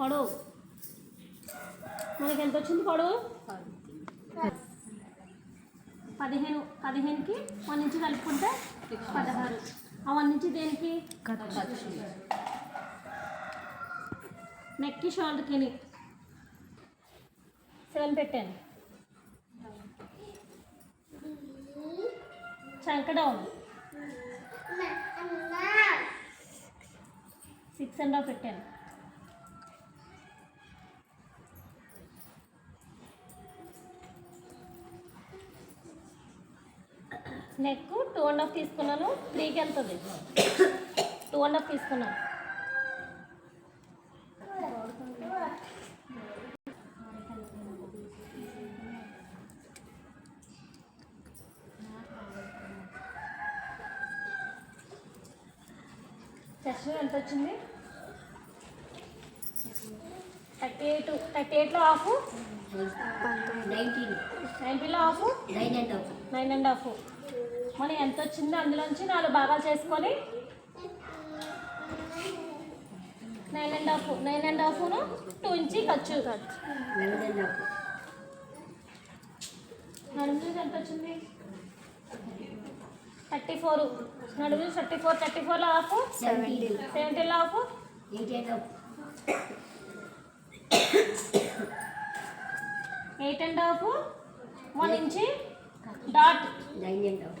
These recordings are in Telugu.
పొడవు మనకి ఎంత వచ్చింది పొడవు పదిహేను. పదిహేనుకి వన్ నుంచి కలుపుకుంటే పదహారు. ఆ వన్ నుంచి దేనికి? నెక్కి షోల్డర్కి సెవెన్ పెట్టాను. చంక డౌన్. సిక్స్ అండ్ హాఫ్ పెట్టాను. నెక్ టూ అండ్ హాఫ్ తీసుకున్నాను త్రీకి వెళ్తుంది. టూ అండ్ హాఫ్ తీసుకున్నాను. చెస్ట్ ఎంత వచ్చింది? థర్టీ ఎయిట్ థర్టీ ఎయిట్లో half nineteen. నైన్టీలో half? Nine and half. Nine and half. మనం ఎంత వచ్చిందో అందులోంచి నాలుగు భాగాలు చేసుకొని nine and half nine and హాఫ్ను two ఇంచి ఖర్చు. లెవెన్ అండ్ నడుము ఎంత వచ్చింది? Thirty four. నడుము థర్టీ ఫోర్ థర్టీ ఫోర్లో half seventy సెవెంటీలో eight half. Eight and half one inch dot. Nine and half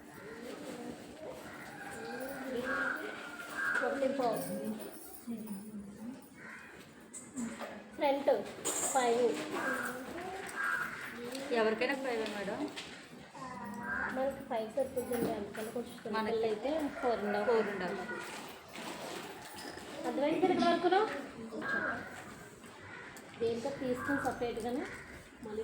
పావు ఫ్రంట్ ఫైవ్ ఎవరికైనా ఫైవ్ మేడం? మనకి ఫైవ్ సరిపోతుంది అందుకని కొంచెం మనకి. అయితే ఫోర్ హాఫ్ ఫోర్ ఉండాలి అర్థమైంది ఇక్కడ వరకు దేంతో తీసుకుని సపరేట్గానే మళ్ళీ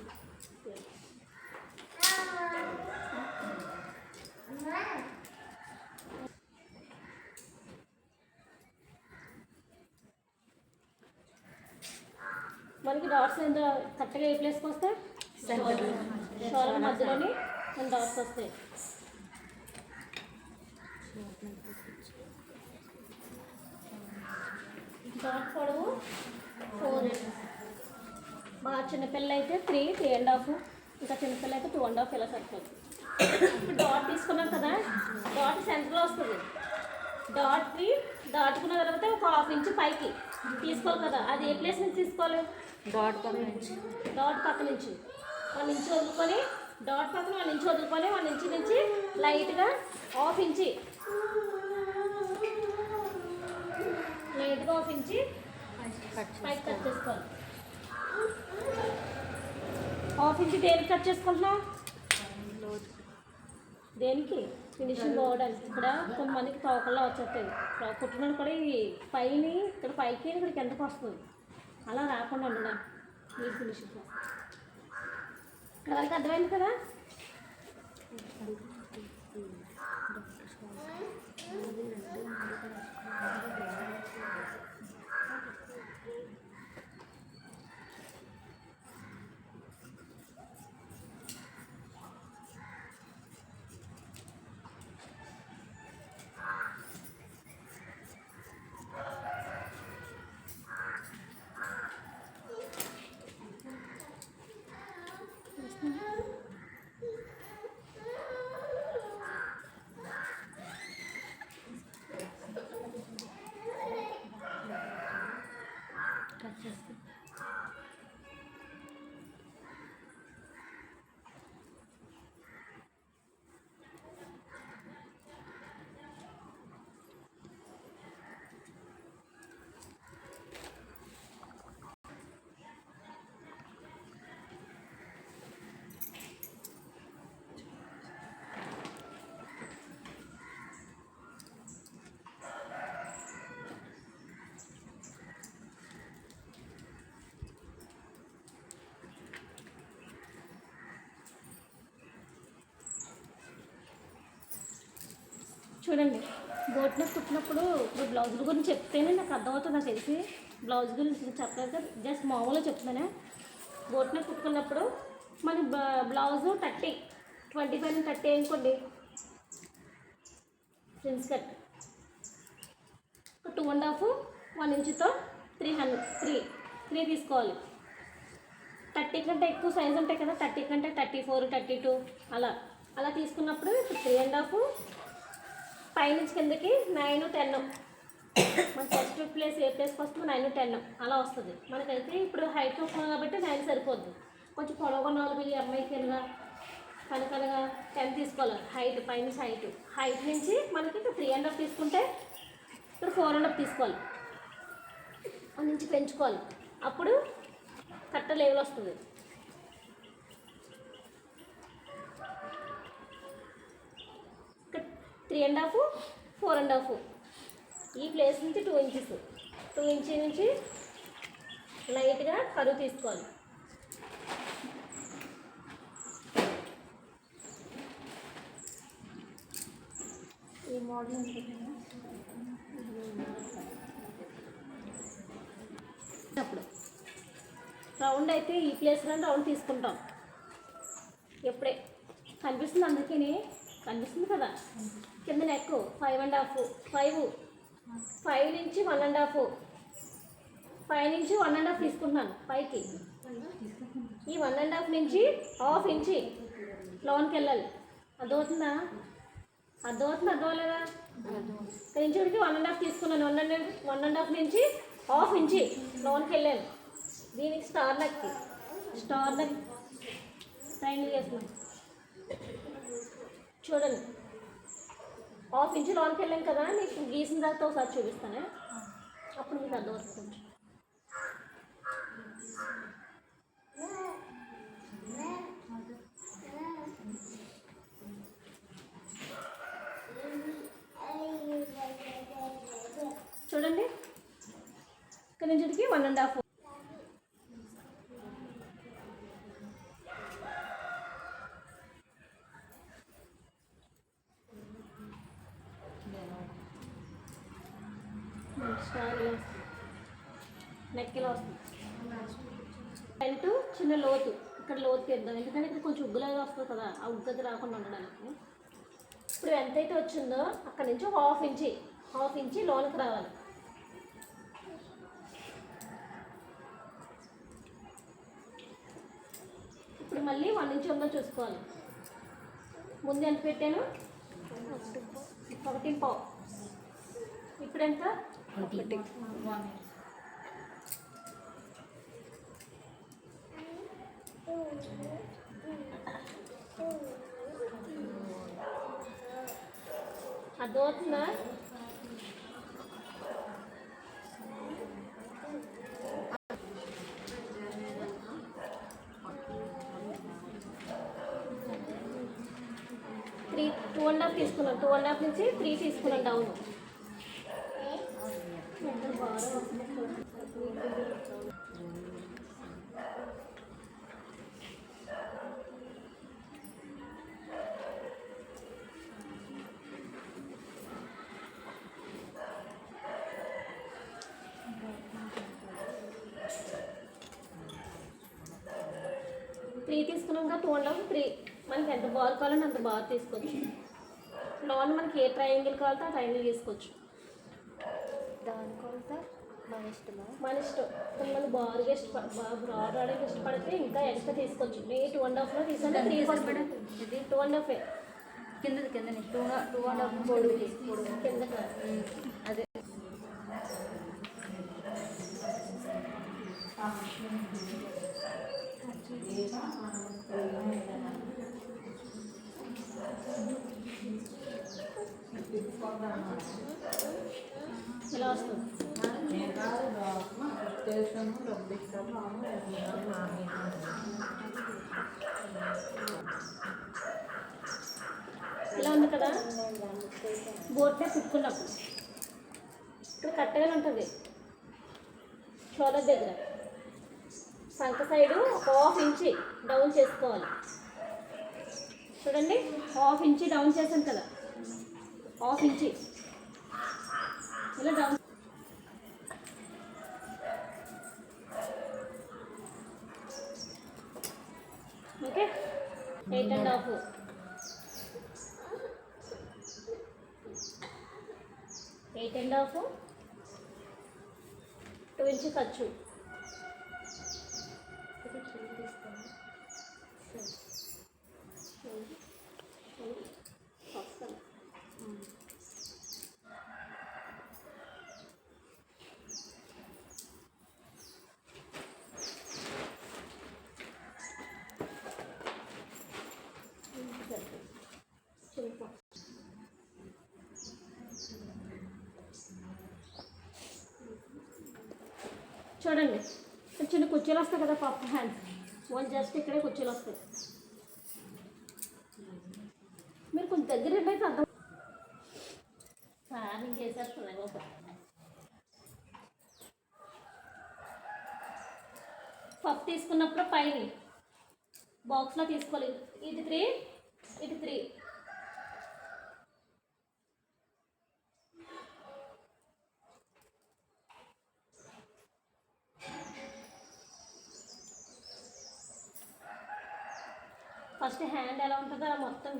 మనకి డాట్స్ ఎంత కరెక్ట్గా ఏ ప్లేస్కి వస్తాయి? షోల్డర్ మధ్యలోని మన డాట్స్ వస్తాయి. డాట్ పొడవు ఫోర్ మా చిన్నపిల్ల అయితే త్రీ త్రీ అండ్ హాఫ్ ఇంకా చిన్నపిల్ల అయితే టూ అండ్ హాఫ్ ఇలా సరిపోతుంది ఇప్పుడు డాట్ తీసుకున్నాం కదా డాట్ సెంటర్లో వస్తుంది. డాట్కి దాటుకున్న తర్వాత ఒక హాఫ్ ఇంచ్ పైకి తీసుకోవాలి కదా. అది ఏ ప్లేస్ నుంచి తీసుకోవాలి? డాట్ పక్క నుంచి. డాట్ పక్క నుంచి. వన్ నుంచి వదులుకొని డాట్ పక్కన వన్ నుంచి వదులుకొని వన్ నుంచి నుంచి లైట్గా హాఫ్ ఇంచి. లైట్గా హాఫ్ ఇంచి కట్ పైకి కట్ చేసుకోవాలి. హాఫ్ ఇంచి దేనికి కట్ చేసుకుంటున్నావు? దేనికి? ఫినిషింగ్ పోవడానికి ఇక్కడ కొంతమందికి తోకల్లో వచ్చేస్తాయి. కుట్టిన కూడా ఈ పైన ఇక్కడ పైకి ఇక్కడ కిందకి వస్తుంది అలా రాకుండా ఉండడం నీట్ ఫినిషింగ్ ఇక్కడ అర్థమైంది కదా? చూడండి బోట్ నెక్ కుట్టినప్పుడు ఇప్పుడు బ్లౌజుల గురించి చెప్తేనే నాకు అర్థమవుతుంది నాకు తెలిసి. బ్లౌజ్ గురించి చెప్పలేదు కదా జస్ట్ మామూలుగా చెప్తున్నాను. బోట్ నెక్ కుట్టుకున్నప్పుడు మన blouse thirty twenty five thirty అనుకోండి. Prince cut. Two and half one ఇంచుతో three hundred three three తీసుకోవాలి. థర్టీ కంటే ఎక్కువ సైజ్ ఉంటాయి కదా థర్టీ కంటే థర్టీ ఫోర్ థర్టీ టూ అలా అలా తీసుకున్నప్పుడు త్రీ అండ్ హాఫ్ పైనుంచి కిందకి నైన్ టెన్ మన ఫస్ట్ ప్లేస్ ఏ ప్లేస్కి ఫస్ట్ నైన్ టెన్ అలా వస్తుంది. మనకైతే ఇప్పుడు హైట్ వస్తుంది కాబట్టి నైన్ సరిపోద్ది. కొంచెం పొడవుగా నాలుగు ఈ అమ్మాయి కింద కనుకనగా టెన్ తీసుకోవాలి. హైట్ పైనుంచి హైట్ హైట్ నుంచి మనకి త్రీ అండ్ హాఫ్ తీసుకుంటే ఇక్కడ ఫోర్ అండ్ హాఫ్ తీసుకోవాలి. నుంచి పెంచుకోవాలి. అప్పుడు కట్ట లెవెల్ వస్తుంది ఇక్కడ three and half four and half. ఈ ప్లేస్ నుంచి టూ ఇంచెస్ టూ ఇంచ్ నుంచి లైట్గా కరువు తీసుకోవాలి. ఈ మోడల్ అప్పుడు రౌండ్ అయితే ఈ ప్లేస్లో రౌండ్ తీసుకుంటాం. ఎప్పుడే? కనిపిస్తుంది అందుకని. కనిపిస్తుంది కదా? కింద neck five and half five five నుంచి వన్ అండ్ హాఫ్ ఫైవ్ నుంచి వన్ అండ్ హాఫ్ తీసుకుంటున్నాను పైకి. ఈ వన్ అండ్ హాఫ్ నుంచి హాఫ్ ఇంచి లోన్కి వెళ్ళాలి. అర్థమవుతుందా? అర్థమవుతుంది? అర్థమలేదా ఇక్కడ నుంచి ఇక్కడికి వన్ అండ్ హాఫ్ తీసుకున్నాను. One and one and half నుంచి హాఫ్ ఇంచి లోన్కి వెళ్ళాను. దీనికి స్టార్ నెక్కి స్టార్ నెక్ ట్రైన్ చేస్తున్నాను. చూడండి. హాఫ్ ఇంచ్ లోన్కి వెళ్ళాం కదా నీకు గీసిన తర్వాత ఒకసారి చూపిస్తానే. అప్పుడు మీకు అర్థమవుతుంది. చూడండి. ఇక్కడ నుంచి వన్ అండ్ హాఫ్ నెక్ నెక్కిలో వస్తుంది. ఫ్రంట్ చిన్న లోతు. ఇక్కడ లోతు తీద్దాం ఎందుకంటే ఇక్కడ కొంచెం ఉగ్గులాగా వస్తుంది కదా ఆ ఉగ్గది రాకుండా ఉండడానికి. ఇప్పుడు ఎంతైతే వచ్చిందో అక్కడ నుంచి హాఫ్ ఇంచి హాఫ్ ఇంచి లోనికి రావాలి. ఇప్పుడు మళ్ళీ వన్ ఇంచ్ ఉందో చూసుకోవాలి. ముందు ఎంత పెట్టాను? ఒకటి పావు. ఇప్పుడు ఎంత? ఒకటి. అర్థమవుతుందా త్రీ టూ అండ్ హాఫ్ తీసుకున్నాను టూ అండ్ హాఫ్ నుంచి త్రీ తీసుకున్నాను డౌన్. త్రీ తీసుకున్నాక టూ అండ్ హాఫ్ త్రీ మనకి ఎంత బాల్ కావాలంటే అంత బాల్ తీసుకోవచ్చు. లోన్ మనకి ఏ ట్రయాంగిల్ కావాలంటే ఆ ట్రయాంగిల్ తీసుకోవచ్చు. దాని కొలత మన ఇష్టమా? మన ఇష్టం. కొంతమంది బారుగా ఇష్టపడ బాగా బ్రాడ్ ఆడకి ఇష్టపడితే ఇంకా ఎక్స్ట్రా తీసుకోవచ్చు. మే టూ అండ్ హాఫ్లో తీసుకుంటే త్రీ ఇది? టూ అండ్ హాఫ్ కిందది కిందని టూ టూ అండ్ హాఫ్ పొడుగు కింద కాదు. అదే. ఇలా వస్తుంది? ఇలా ఉంది కదా? బోర్డే కుట్టుకున్నప్పుడు ఇప్పుడు కట్టగా ఉంటుంది. షోలర్ దగ్గర. సంక సైడు ఒక హాఫ్ ఇంచి డౌన్ చేసుకోవాలి. చూడండి హాఫ్ ఇంచి డౌన్ చేశాను కదా. Half inch. ఇలా down okay eight and half. Eight and half. Two inch ఖర్చు. కుర్చీలు వస్తాయి కదా పప్పు హ్యాండ్స్ వన్ జస్ట్ ఇక్కడే కుర్చీలు వస్తాయి మీరు కొంచెం దగ్గర అయితే అర్థం ప్లానింగ్ చేసేస్తున్నాయి ఒక పప్పు తీసుకున్నప్పుడు పైన బాక్స్లో తీసుకోలేదు. ఇది త్రీ ఇది త్రీ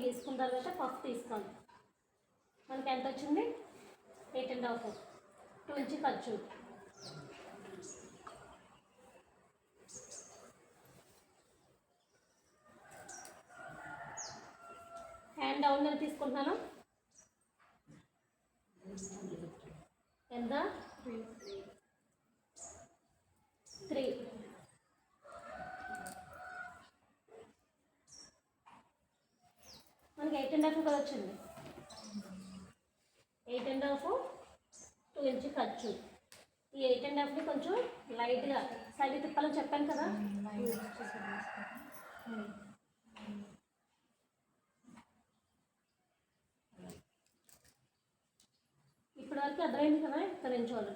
తీసుకున్న తర్వాత పఫ్ తీసుకోండి. మనకి ఎంత వచ్చింది? Eight and half two inch ఖర్చు. హ్యాండ్ డౌన్ నేను తీసుకుంటున్నాను? ఎంత త్రీ మనకి ఎయిట్ అండ్ హాఫ్ కదా వచ్చింది eight and half two inch ఖర్చు ఈ ఎయిట్ అండ్ హాఫ్ని కొంచెం లైట్గా సైడ్ తిప్పాలని చెప్పాను కదా ఇప్పటి వరకు అర్థమైంది కదా ఇక్కడ నుంచి వాళ్ళు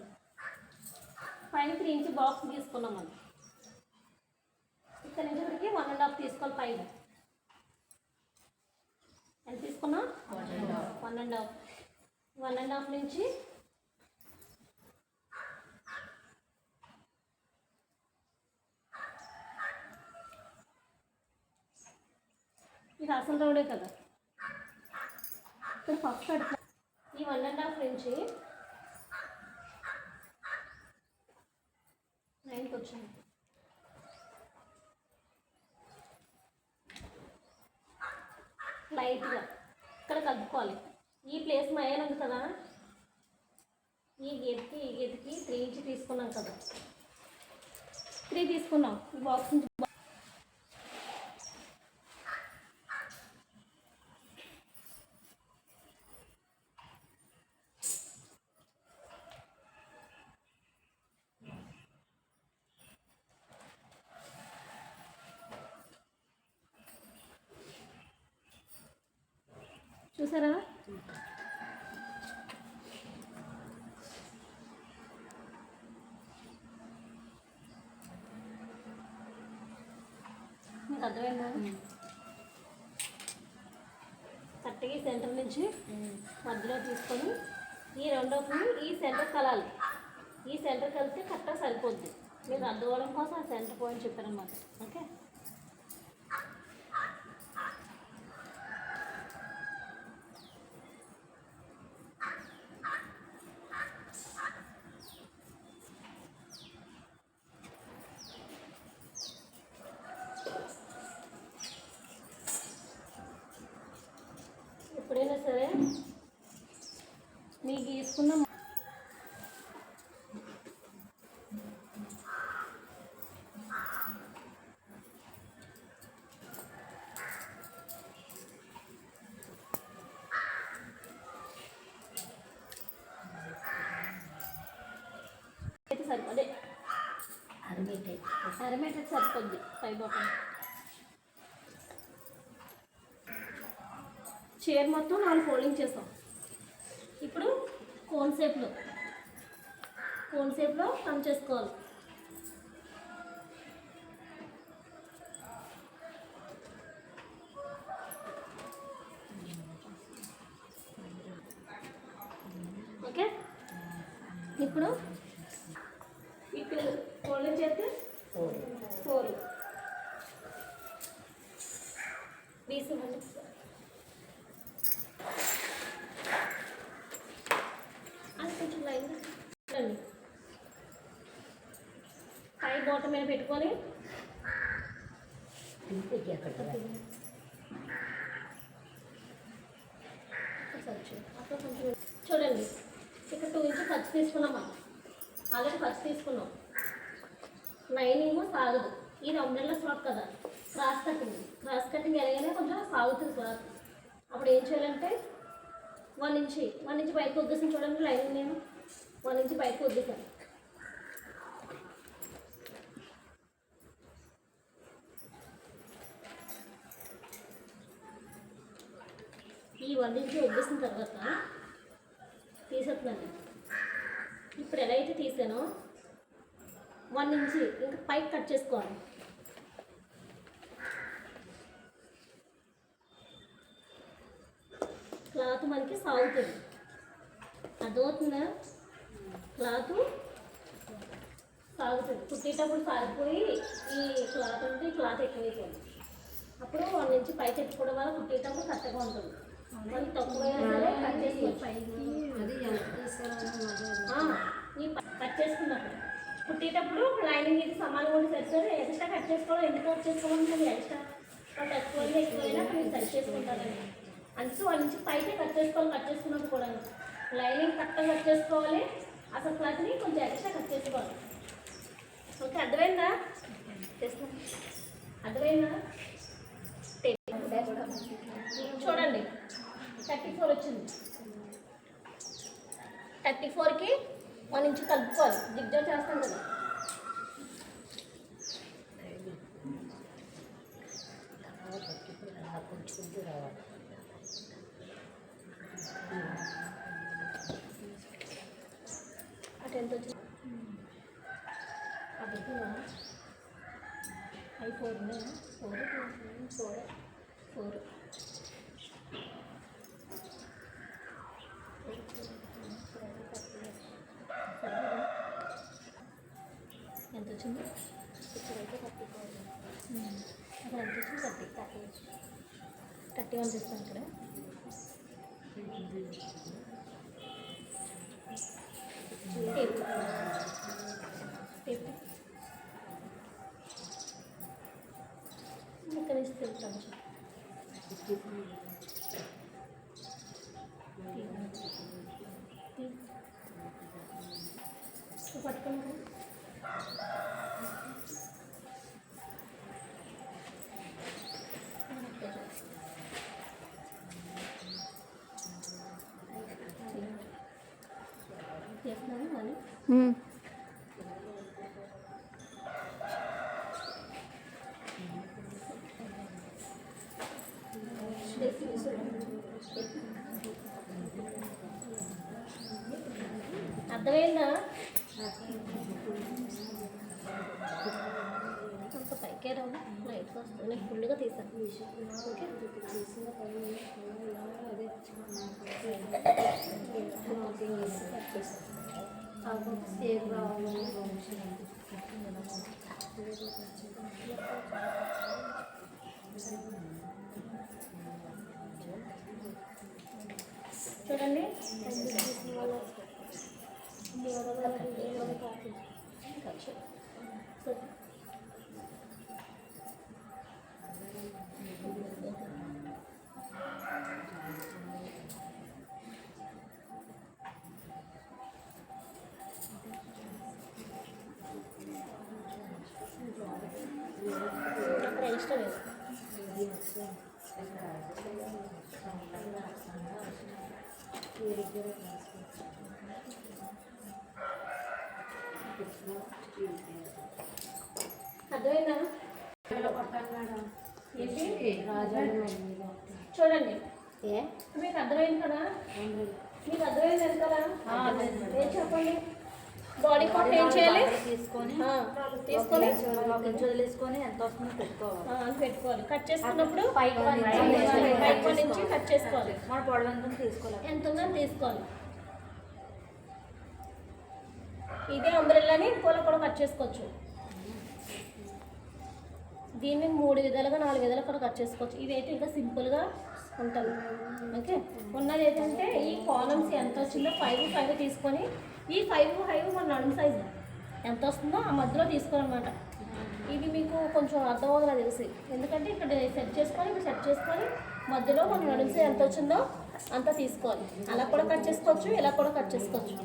పైన త్రీ ఇంచ్ బాక్స్ తీసుకున్నాం మనం ఇక్కడ నుంచి ఇక్కడికి వన్ అండ్ హాఫ్ తీసుకోవాలి పైన. ఎంత తీసుకున్నా? One and half one and half నుంచి ఇది అసలు రోడే కదా. ఇక్కడ ఫస్ట్ ఈ వన్ అండ్ హాఫ్ నుంచి నైన్కి వచ్చింది. లైట్గా. ఇక్కడ కలుపుకోవాలి ఈ ప్లేస్ మయాన్ ఉంది కదా? ఈ గేట్కి ఈ గేట్కి త్రీ ఇంచ్ తీసుకున్నాం కదా. త్రీ తీసుకున్నాం. ఈ బాక్స్ నుంచి బా- చూసారా మీకు అర్థమైందా కరెక్ట్గా ఈ సెంటర్ నుంచి మధ్యలో తీసుకొని ఈ రెండోకి ఈ సెంటర్ కలాలి. ఈ సెంటర్ కలిస్తే కరెక్ట్గా సరిపోద్ది. మీకు అర్థం కోసం ఆ సెంటర్ పాయింట్ చెప్పారనమాట ఓకే ఎప్పుడైనా సరే మీకు గీసుకున్న అయితే సరిపో అదే అరగెట్టే అరమేటకి సరిపోద్ది. పై బాటం చైర్ మొత్తం నాలుగు ఫోల్డింగ్ చేస్తాం ఇప్పుడు కోన్ షేప్లో కోన్ షేప్లో కమ్ చేసుకోవాలి. ఓకే? ఇప్పుడు ఇటు ఫోల్డింగ్ చేస్తే ఫోర్ ఫోర్ బీస్ ఇవ్వండి అది కొంచెం లైన్ చూడండి పై బోట మీద పెట్టుకొని. అక్కడ కొంచెం చూడండి. ఇక్కడ టూ ఇంచెస్ ఖర్చు తీసుకున్నాం ఆల్రెడీ ఖర్చు తీసుకున్నాం. లైనింగ్ సాగదు. ఇది అంబ్రెల్లా ఫ్రాక్ కదా. Cross cutting. క్రాస్ కటింగ్ ఎలాగైనా కొంచెం సాగుతుంది క్లాత్ అప్పుడు ఏం చేయాలంటే వన్ ఇంచి వన్ ఇంచి బయటకు వద్దేసి చూడండి లైనింగ్ నేను. వన్ ఇంచి బయటకు వద్దేసాను ఈ వన్ ఇంచి వద్దేసిన తర్వాత తీసేస్తున్నాను. ఇప్పుడు ఎలా అయితే తీసానో వన్ ఇంచ్. ఇంకా పైకి కట్ చేసుకోవాలి. క్లాత్ మనకి సాగుతుంది. అదవుతుందా క్లాత్ సాగుతుంది. కుట్టేటప్పుడు సాగిపోయి ఈ క్లాత్ అంటే ఈ క్లాత్ ఎక్కువైపోయింది. అప్పుడు వన్ నుంచి పైకి ఎత్తుకోవడం వల్ల కుట్టేటప్పుడు కరెక్ట్గా ఉంటుంది. మళ్ళీ తక్కువ సరే కట్ చేసుకోవచ్చు అది ఎంత తీసారో ఆ, ఈ ప- కట్ చేసుకున్నప్పుడు కుట్టేటప్పుడు లైనింగ్ ఇది సమానంగా ఉండి సరిచారు ఎక్స్ట్రా కట్ చేసుకోవాలి? ఎందుకు కట్ చేసుకోవాలంటే ఎక్స్ట్రా కట్ ఎక్కువైనా మీరు సరి చేసుకుంటారండి అందుకే వాళ్ళ నుంచి పైకే కట్ చేసుకోవాలి కట్ చేసుకున్నప్పుడు కూడా. లైనింగ్ కరెక్ట్గా కట్ చేసుకోవాలి. అసలు క్లాత్ని కొంచెం ఎక్స్ట్రా కట్ చేసుకోవాలి. ఓకే అర్థమైందా? చేస్తాను అర్థమైందా? చూడండి. థర్టీ ఫోర్ వచ్చింది. థర్టీ ఫోర్కి మన ఇంచు కలుపుకోవాలి. దిగ్జా చేస్తాం కదా. అటు ఎంత వచ్చింది? అది ఫోర్ ఫోర్ ఫోర్ ఫోర్ ఎంత వచ్చింది. ఇక్కడైతే థర్టీ ఫోర్. అక్కడ ఎంత వచ్చింది? థర్టీ. థర్టీ థర్టీ వన్ తీస్తాను ఇక్కడ. ఇక్కడ నుంచి తెలుస్తాను పట్టుకున్నాను అర్థమైందా? అంత పైకే రావు. లైట్గా వస్తుంది నేను ఫుల్గా తీసాను ఓకే. చూడండి అక్కడ అర్థమైందా? చూడండి. ఏ? మీకు అర్థమైంది కదా? మీకు అర్థమైంది కదా? ఏం చెప్పండి? బాడీ పార్ట్ ఏం చేయాలి తీసుకొని తీసుకొని ఒక ఇంచు వదిలేసుకొని ఎంత వస్తుందో పెట్టుకోవాలి పెట్టుకోవాలి కట్ చేసుకున్నప్పుడు పైకి ఇంచి కట్ చేసుకోవాలి మన పొడవు ఎంత ఉందో తీసుకోవాలి ఎంత ఉందని తీసుకోవాలి ఇదే అంబ్రెల్లాని ఇంకోలా కూడా కట్ చేసుకోవచ్చు దీన్ని మూడు విధాలుగా నాలుగు విధాలుగా కూడా కట్ చేసుకోవచ్చు ఇదైతే ఇంకా సింపుల్గా ఉంటుంది ఓకే ఉన్నది ఏంటంటే ఈ కాలమ్స్ ఎంత వచ్చిందో ఫైవ్ ఫైవ్ తీసుకొని ఈ ఫైవ్ ఫైవ్ మన నడుము సైజ్ ఎంత వస్తుందో ఆ మధ్యలో తీసుకోవాలన్నమాట. ఇది మీకు కొంచెం అర్థమవుతుంది నాకు తెలిసి? ఎందుకంటే ఇక్కడ సెట్ చేసుకొని ఇక్కడ సెట్ చేసుకొని మధ్యలో మన నడుము సైజ్ ఎంత వచ్చిందో అంత తీసుకోవాలి. అలా కూడా కట్ చేసుకోవచ్చు ఇలా కూడా కట్ చేసుకోవచ్చు.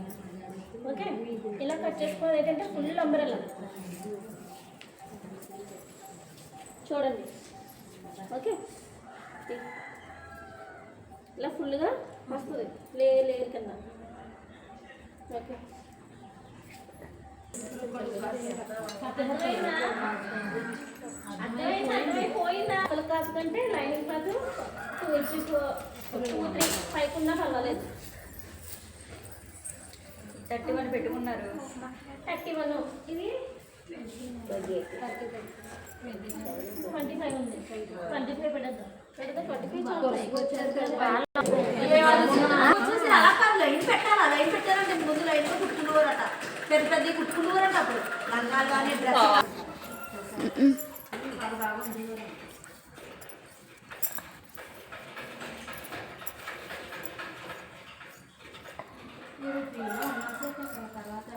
ఓకే? ఇలా కట్ చేసుకోవాలి. ఏంటంటే ఫుల్ అంబ్రెల్లా చూడండి. ఓకే? ఇలా ఫుల్గా వస్తుంది. లేయర్ లేయర్ కింద. ఓకే. కంటే lining two two three five ఉన్నా పర్వాలేదు థర్టీ వన్ పెట్టుకున్నారు థర్టీ వన్ ఇది ట్వంటీ ఫైవ్ ఉంది ట్వంటీ ఫైవ్ పెట్టద్దాం పెడదా ట్వంటీ ఫైవ్ మీరు అలా కాదు లైన్ పెట్టాలా? లైన్ పెట్టారంటే ముందు లైన్లో కుట్టుకునేవారట. పెద్ద పెద్ద కుట్టుకునేవారట అప్పుడు. లంగాలు కానీ డ్రెస్ తర్వాత